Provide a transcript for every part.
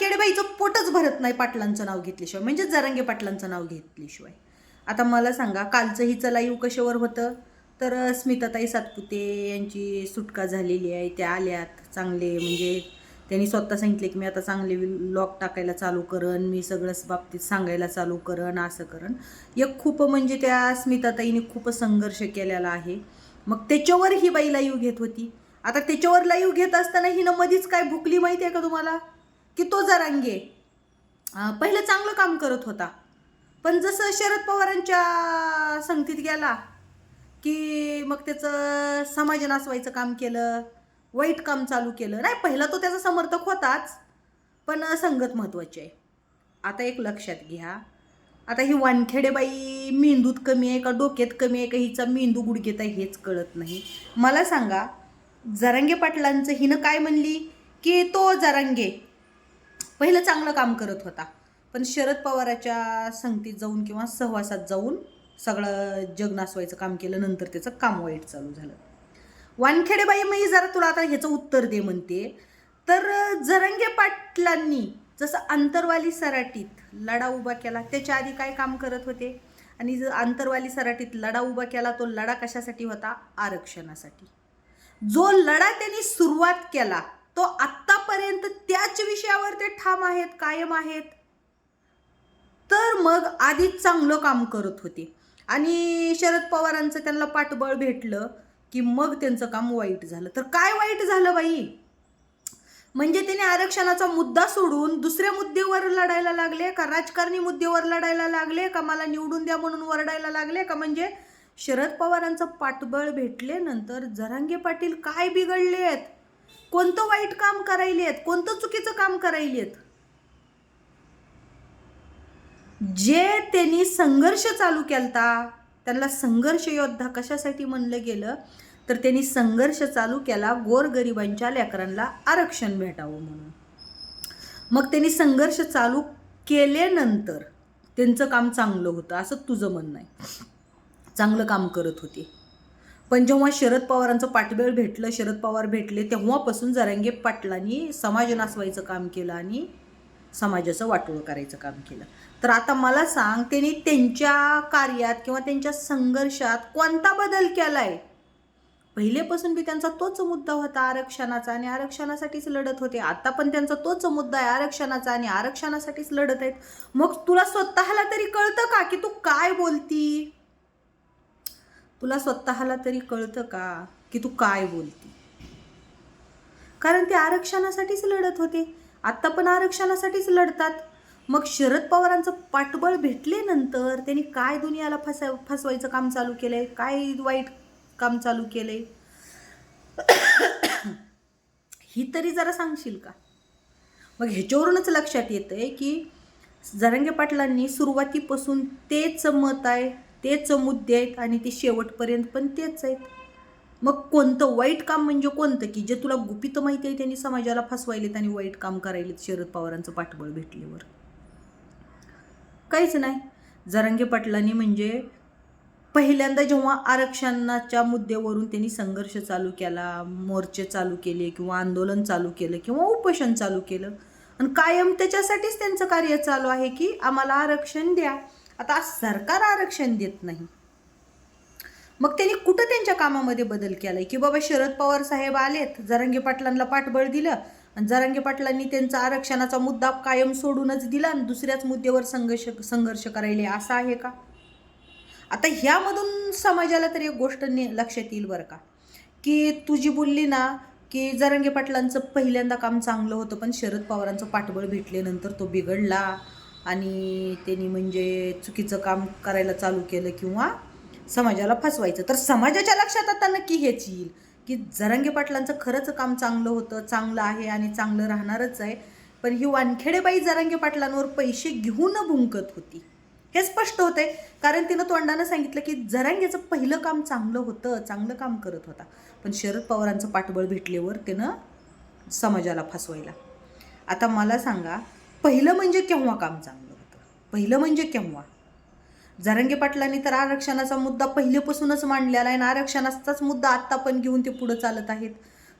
वानखेडेबाईचं पोटच भरत नाही पाटलांचं नाव घेतल्याशिवाय. म्हणजे जरांगे पाटलांचं नाव घेतल्याशिवाय. आता मला सांगा कालचं हिचं लाईव्ह कशावर होतं? तर स्मिताताई सातपुते यांची सुटका झालेली आहे. त्या आल्यात. चांगले म्हणजे त्यांनी स्वतः सांगितले की मी आता चांगले लॉक टाकायला चालू करन मी सगळंच बाबतीत सांगायला चालू करन असं करन एक खूप म्हणजे त्या स्मिताताईने खूप संघर्ष केलेला आहे. मग त्याच्यावर ही बाई लाईव्ह घेत होती. आता त्याच्यावर लाईव्ह घेत असताना हिनं मधीच काय भुकली माहिती आहे का तुम्हाला? की तो जरांगे पहिलं चांगलं काम करत होता. पण जसं शरद पवारांच्या संगतीत गेला की मग त्याचं समाज नासवायचं काम केलं वाईट काम चालू केलं नाही पहिला तो त्याचा समर्थक होताच पण संगत महत्त्वाची आहे. आता एक लक्षात घ्या. आता ही वानखेडेबाई मेंदूत कमी आहे का डोक्यात कमी आहे का हिचा मेंदू गुडघेत आहे हेच कळत नाही. मला सांगा जरांगे पाटलांचं हिनं काय म्हणली की तो जरांगे पहिलं चांगलं काम करत होता. पण शरद पवाराच्या संगतीत जाऊन किंवा सहवासात जाऊन सगळं जग नासवायचं काम केलं नंतर त्याचं काम वाईट चालू झालं. वानखेडेबाई मी जरा तुला आता ह्याचं उत्तर दे म्हणते. तर जरंगे पाटलांनी जसं आंतरवाली सराटीत लढा उभा केला त्याच्या आधी काय काम करत होते? आणि जर आंतरवाली सराटीत लढा उभा केला तो लढा कशासाठी होता? आरक्षणासाठी. जो लढा त्यांनी सुरुवात केला तो आत्ता आत्तापर्यंत त्याच विषयावर ते ठाम आहेत कायम आहेत. तर मग आधीच चांगलं काम करत होते. आणि शरद पवारांचं त्यांना पाठबळ भेटलं की मग त्यांचं काम वाईट झालं. तर काय वाईट झालं बाई? म्हणजे त्याने आरक्षणाचा मुद्दा सोडून दुसऱ्या मुद्द्यावर लढायला लागले का राजकारणी मुद्द्यावर लढायला लागले का मला निवडून द्या म्हणून वरडायला लागले का म्हणजे शरद पवारांचं पाठबळ भेटले नंतर जरांगे पाटील काय बिघडलेत? कोणतं वाईट काम करायलेत कोणतं चुकीचं काम करायलेत जे त्यांनी संघर्ष चालू केलता त्यांना संघर्ष योद्धा कशासाठी म्हणलं गेलं? तर त्यांनी संघर्ष चालू केला गोरगरिबांच्या लेकरांना आरक्षण भेटावं म्हणून. मग त्यांनी संघर्ष चालू केल्यानंतर त्यांचं काम चांगलं होतं असं तुझं म्हणणं आहे. चांगलं काम करत होते. पण जेव्हा शरद पवारांचं पाठबळ भेटलं शरद पवार भेटले तेव्हापासून जरांगे पाटलांनी समाज नासवायचं काम केलं आणि समाजाचं वाटोळं करायचं काम केलं. तर आता मला सांग त्यांनी त्यांच्या कार्यात किंवा त्यांच्या संघर्षात कोणता बदल केला आहे पहिलेपासून बी त्यांचा तोच मुद्दा होता आरक्षणाचा आणि आरक्षणासाठीच लढत होते. आता पण त्यांचा तोच मुद्दा आहे आरक्षणाचा आणि आरक्षणासाठीच लढत आहेत. मग तुला स्वतःला तरी कळतं का की तू काय बोलती? तुला स्वतःला तरी कळतं का की तू काय बोलती? कारण ते आरक्षणासाठीच लढत होते. आत्ता पण आरक्षणासाठीच लढतात. मग शरद पवारांचं पाठबळ भेटल्यानंतर त्यांनी काय दुनियाला फसा फसवायचं काम चालू केलं आहे काय वाईट काम चालू केलं आहे ही तरी जरा सांगशील का? मग ह्याच्यावरूनच लक्षात येतं आहे की जरंगे पाटलांनी सुरुवातीपासून तेच मत आहे. तेच मुद्दे आहेत आणि ते शेवटपर्यंत पण तेच आहेत. मग कोणतं वाईट काम म्हणजे कोणतं? की जे तुला गुपित माहिती आहे त्यांनी समाजाला फसवायलेत आणि वाईट काम करायलेत शरद पवारांचं पाठबळ भेटल्यावर? काहीच नाही. जरांगे पाटलांनी म्हणजे पहिल्यांदा जेव्हा आरक्षणाच्या मुद्द्यावरून त्यांनी संघर्ष चालू केला मोर्चे चालू केले किंवा आंदोलन चालू केलं किंवा उपोषण चालू केलं आणि कायम त्याच्यासाठीच त्यांचं कार्य चालू आहे की आम्हाला आरक्षण द्या. आता सरकार आरक्षण देत नाही. मग त्यांनी कुठं त्यांच्या कामामध्ये बदल केलाय? की बाबा शरद पवार साहेब आलेत जरांगे पाटलांना पाठबळ दिलं आणि जरांगे पाटलांनी त्यांचा आरक्षणाचा मुद्दा कायम सोडूनच दिला आणि दुसऱ्याच मुद्द्यावर संघर्ष संघर्ष करायले असं आहे का? आता ह्यामधून समाजाला तरी एक गोष्ट ने लक्षात येईल बरं का. की तुझी बोलली ना की जरांगे पाटलांचं पहिल्यांदा काम चांगलं होतं पण शरद पवारांचं पाठबळ भेटल्यानंतर तो बिघडला. आणि त्यांनी म्हणजे चुकीचं काम करायला चालू केलं किंवा समाजाला फसवायचं. तर समाजाच्या लक्षात आता नक्की हेच येईल की जरांगे पाटलांचं खरंच काम चांगलं होतं चांगलं आहे आणि चांगलं राहणारच आहे. पण ही वानखेडेबाई जरांगे पाटलांवर पैसे घेऊन भुंकत होती. हे स्पष्ट होतंय. कारण तिनं तोंडानं सांगितलं की जरांगेचं पहिलं काम चांगलं होतं चांगलं काम करत होता. पण शरद पवारांचं पाठबळ भेटल्यावर त्यानं समाजाला फसवायला. आता मला सांगा पहिलं म्हणजे केव्हा काम चांगलं होतं? पहिलं म्हणजे केव्हा? जरांगे पाटलांनी तर आरक्षणाचा मुद्दा पहिलेपासूनच मांडलेला आहे आणि आरक्षणाचाच मुद्दा आत्ता पण घेऊन ते पुढं चालत आहेत.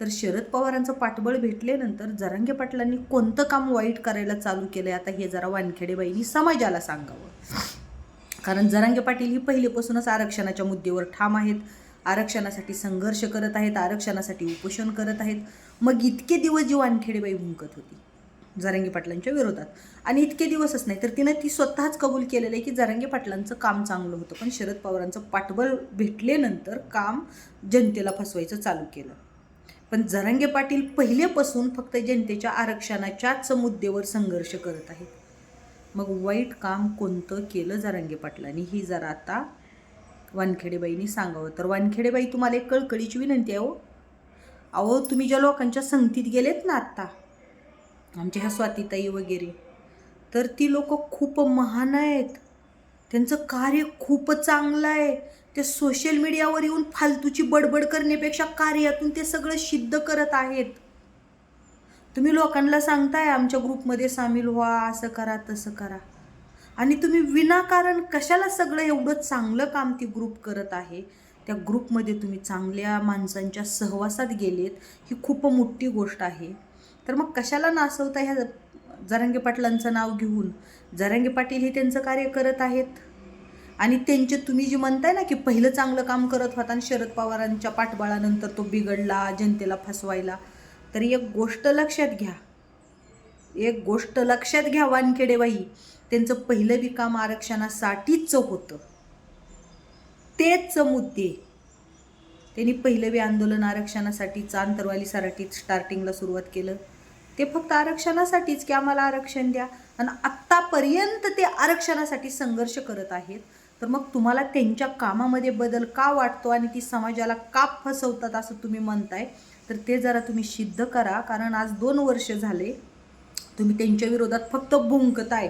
तर शरद पवारांचं पाठबळ भेटल्यानंतर जरांगे पाटलांनी कोणतं काम वाईट करायला चालू केलं आहे आता हे जरा वानखेडेबाईंनी समाजाला सांगावं. कारण जरांगे पाटील ही पहिलेपासूनच आरक्षणाच्या मुद्द्यावर ठाम आहेत. आरक्षणासाठी संघर्ष करत आहेत आरक्षणासाठी उपोषण करत आहेत. मग इतके दिवस जी वानखेडेबाई भुंकत होती जारंगी पाटलांच्या विरोधात. आणि इतके दिवसच नाही तर तिनं ती स्वतःच कबूल केलेलं आहे की जरांगे पाटलांचं काम चांगलं होतं. पण शरद पवारांचं पाठबळ भेटल्यानंतर काम जनतेला फसवायचं चालू केलं. पण जरांगे पाटील पहिलेपासून फक्त जनतेच्या आरक्षणाच्याच मुद्द्यावर संघर्ष करत आहेत. मग वाईट काम कोणतं केलं जरांगे पाटलांनी? ही जरा आता वानखेडेबाईंनी सांगावं. तर वानखेडेबाई तुम्हाला एक कळकळीची विनंती आहे हो. अहो तुम्ही ज्या लोकांच्या संगतीत गेलेत ना आत्ता आमच्या ह्या स्वातीताई वगैरे. तर ती लोक खूप महान आहेत. त्यांचं कार्य खूप चांगलं आहे. ते सोशल मीडियावर येऊन फालतूची बडबड करण्यापेक्षा कार्यातून ते सगळं सिद्ध करत आहेत. तुम्ही लोकांना सांगताय आमच्या ग्रुपमध्ये सामील व्हा असं करा तसं करा. आणि तुम्ही विनाकारण कशाला सगळं एवढं चांगलं काम ती ग्रुप करत आहे? त्या ग्रुपमध्ये तुम्ही चांगल्या माणसांच्या सहवासात गेलेत. ही खूप मोठी गोष्ट आहे. तर मग कशाला नासवता ह्या जरांगे पाटलांचं नाव घेऊन? जरांगे पाटील हे त्यांचं कार्य करत आहेत. आणि त्यांचे तुम्ही जे म्हणताय ना की पहिलं चांगलं काम करत होता आणि शरद पवारांच्या पाठबळानंतर तो बिघडला जनतेला फसवायला. तर एक गोष्ट लक्षात घ्या. एक गोष्ट लक्षात घ्या वानखेडेबाई. त्यांचं पहिलं बी काम आरक्षणासाठीच होतं. तेच मुद्दे. त्यांनी पहिलं बी आंदोलन आरक्षणासाठीच आंतरवाली सराठीत स्टार्टिंगला सुरुवात केलं. ते फक्त आरक्षणासाठीच की आम्हाला आरक्षण द्या. आणि आत्तापर्यंत ते आरक्षणासाठी संघर्ष करत आहेत. तर मग तुम्हाला त्यांच्या कामामध्ये बदल का वाटतो आणि ती समाजाला का फसवतात असं तुम्ही म्हणताय? तर ते जरा तुम्ही सिद्ध करा. कारण आज दोन वर्ष झाले तुम्ही त्यांच्या विरोधात फक्त भुंकताय.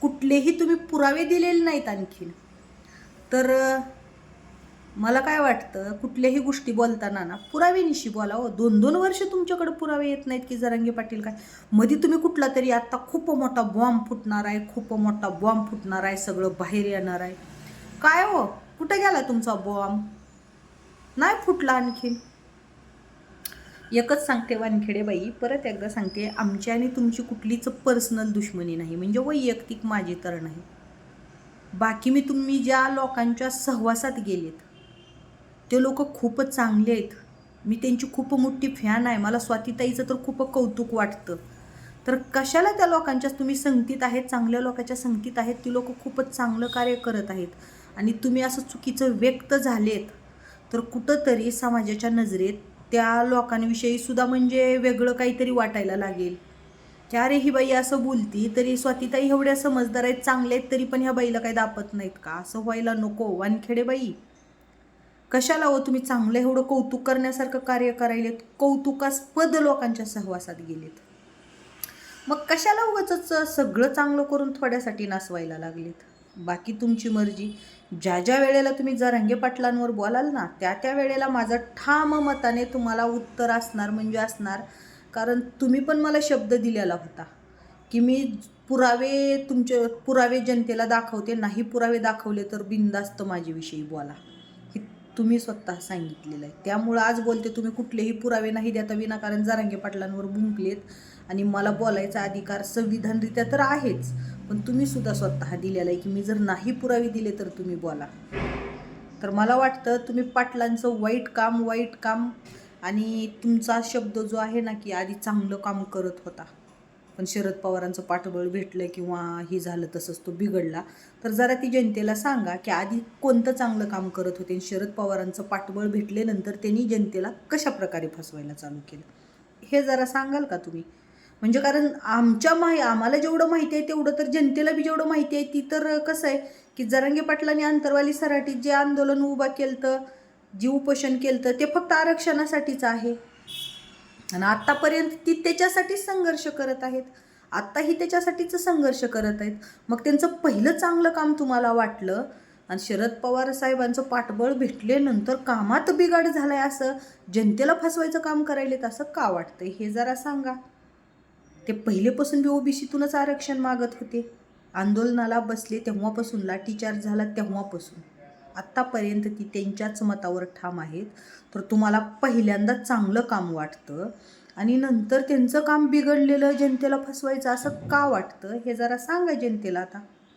कुठलेही तुम्ही पुरावे दिलेले नाहीत आणखीन. तर मला काय वाटतं कुठल्याही गोष्टी बोलताना ना पुरावेनिशी बोलावं हो. दोन दोन वर्ष तुमच्याकडे पुरावे येत नाहीत की जरांगे पाटील काय. मध्ये तुम्ही कुठला तरी आत्ता खूप मोठा बॉम्ब फुटणार आहे खूप मोठा बॉम्ब फुटणार आहे सगळं बाहेर येणार आहे. काय हो? कुठं गेला तुमचा बॉम्ब नाही फुटला आणखीन एकच सांगते वानखेडेबाई परत एकदा सांगते आमची आणि तुमची कुठलीच पर्सनल दुश्मनी नाही म्हणजे वैयक्तिक माझी तर नाही. बाकी मी तुम्ही ज्या लोकांच्या सहवासात गेलेत ते लोक खूपच चांगले आहेत. मी त्यांची खूप मोठी फॅन आहे. मला स्वातीताईचं तर खूप कौतुक वाटतं. तर कशाला त्या लोकांच्या तुम्ही संगतीत आहेत चांगल्या लोकांच्या संगतीत आहेत ती लोक खूपच चांगलं कार्य करत आहेत. आणि तुम्ही असं चुकीचं व्यक्त झालेत. तर कुठंतरी समाजाच्या नजरेत त्या लोकांविषयी सुद्धा म्हणजे वेगळं काहीतरी वाटायला लागेल. की अरे ही बाई असं बोलती? तरी स्वातीताई एवढ्या समजदार आहेत चांगले आहेत तरी पण ह्या बाईला काही दापत नाहीत का? असं व्हायला नको. वानखेडे बाई. कशाला हो तुम्ही चांगलं एवढं कौतुक करण्यासारखं कार्य करायलेत? कौतुकास्पद लोकांच्या सहवासात गेलेत. मग कशाला उगाच सगळं चांगलं करून थोड्यासाठी नासवायला लागलेत? बाकी तुमची मर्जी. ज्या ज्या वेळेला तुम्ही जरांगे पाटलांवर बोलाल ना त्या त्या वेळेला माझं ठाम मताने तुम्हाला उत्तर असणार म्हणजे असणार. कारण तुम्ही पण मला शब्द दिलेला होता की मी पुरावे तुमचे पुरावे जनतेला दाखवते नाही पुरावे दाखवले तर बिनधास्त माझ्याविषयी बोला. तुम्ही स्वतः सांगितलेलं आहे. त्यामुळं आज बोलते तुम्ही कुठलेही पुरावे नाही देता विनाकारण जारांगे पाटलांवर बुंकलेत आणि मला बोलायचा अधिकार संविधानरित्या तर आहेच पण तुम्ही सुद्धा स्वतः दिलेला आहे की मी जर नाही पुरावे दिले तर तुम्ही बोला. तर मला वाटतं तुम्ही पाटलांचं वाईट काम वाईट काम आणि तुमचा शब्द जो आहे ना की आधी चांगलं काम करत होता. पण शरद पवारांचं पाठबळ भेटलं किंवा हे झालं तसंच तो बिघडला. तर जरा ती जनतेला सांगा की आधी कोणतं चांगलं काम करत होते आणि शरद पवारांचं पाठबळ भेटल्यानंतर त्यांनी जनतेला कशा प्रकारे फसवायला चालू केलं? हे जरा सांगाल का तुम्ही? म्हणजे कारण आमच्या माहि आम्हाला जेवढं माहिती आहे तेवढं तर जनतेला बी जेवढं माहिती आहे ती तर कसं आहे की जरांगे पाटलांनी अंतरवाली सराटीत जे आंदोलन उभा केलं जे उपोषण केलं ते फक्त आरक्षणासाठीच आहे. आणि आत्तापर्यंत ती त्याच्यासाठीच संघर्ष करत आहेत. आत्ताही त्याच्यासाठीच संघर्ष करत आहेत. मग त्यांचं पहिलं चांगलं काम तुम्हाला वाटलं? आणि शरद पवार साहेबांचं पाठबळ भेटल्यानंतर कामात बिघाड झालाय असं जनतेला फसवायचं काम करायलेत असं का वाटतंय? हे जरा सांगा. ते पहिलेपासून बी ओबीसीतूनच आरक्षण मागत होते. आंदोलनाला बसले तेव्हापासून लाठीचार्ज झाला तेव्हापासून. आत्तापर्यंत ती त्यांच्याच मतावर ठाम आहेत. तर तुम्हाला पहिल्यांदा चांगलं काम वाटतं. आणि नंतर त्यांचं काम बिघडलेलं जनतेला फसवायचं असं का वाटतं हे जरा सांगा जनतेला आता.